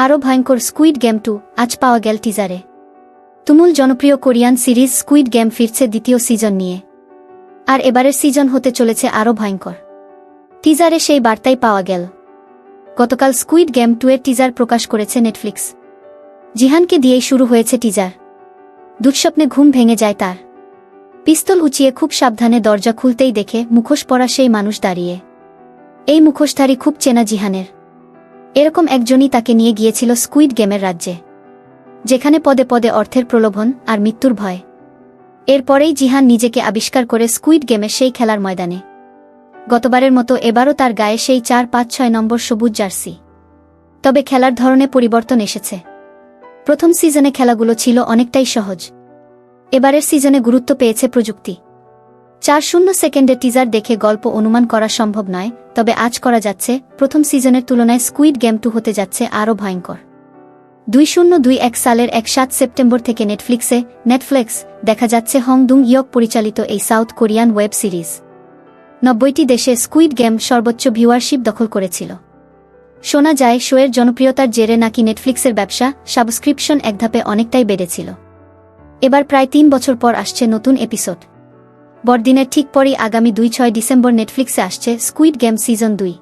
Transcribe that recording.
আরও ভয়ঙ্কর squid game two, আজ পাওয়া গেল টিজারে। তুমুল জনপ্রিয় কোরিয়ান সিরিজ স্কুইড গেম ফিরছে দ্বিতীয় সিজন নিয়ে। আর এবারের সিজন হতে চলেছে আরও ভয়ঙ্কর। টিজারে সেই বার্তাই পাওয়া গেল। গতকাল স্কুইড গেম টু এর টিজার প্রকাশ করেছে নেটফ্লিক্স। জিহানকে দিয়েই শুরু হয়েছে টিজার। দুঃস্বপ্নে ঘুম ভেঙে যায় তার। পিস্তল উঁচিয়ে খুব সাবধানে দরজা খুলতেই দেখে মুখোশ পরা সেই মানুষ দাঁড়িয়ে। এই মুখোশধারী খুব চেনা জিহানের। এরকম একজনই তাকে নিয়ে গিয়েছিল স্কুইড গেমের রাজ্যে, যেখানে পদে পদে অর্থের প্রলোভন আর মৃত্যুর ভয়। এরপরেই জিহান নিজেকে আবিষ্কার করে স্কুইড গেমের সেই খেলার ময়দানে। গতবারের মতো এবারও তার গায়ে সেই চার পাঁচ ছয় নম্বর সবুজ জার্সি। তবে খেলার ধরনে পরিবর্তন এসেছে। প্রথম সিজনে খেলাগুলো ছিল অনেকটাই সহজ। এবারের সিজনে গুরুত্ব পেয়েছে প্রযুক্তি। চার শূন্য সেকেন্ডে টিজার দেখে গল্প অনুমান করা সম্ভব নয় তবে আজ করা যাচ্ছে, প্রথম সিজনের তুলনায় স্কুইড গেম টু হতে যাচ্ছে আরও ভয়ঙ্কর। দুই শূন্য দুই এক সালের এক সাত সেপ্টেম্বর থেকে নেটফ্লিক্সে, নেটফ্লিক্স দেখা যাচ্ছে হংদুং ইয়ক পরিচালিত এই সাউথ কোরিয়ান ওয়েব সিরিজ। নব্বইটি দেশে স্কুইড গেম সর্বোচ্চ ভিউয়ারশিপ দখল করেছিল। শোনা যায়, শোয়ের জনপ্রিয়তার জেরে নাকি নেটফ্লিক্সের ব্যবসা, সাবস্ক্রিপশন একধাপে অনেকটাই বেড়েছিল। এবার প্রায় তিন বছর পর আসছে নতুন এপিসোড। বড়দিনের ঠিক পরেই আগামী দুই ছয় ডিসেম্বর নেটফ্লিক্সে আসছে স্কুইড গেম সিজন দুই।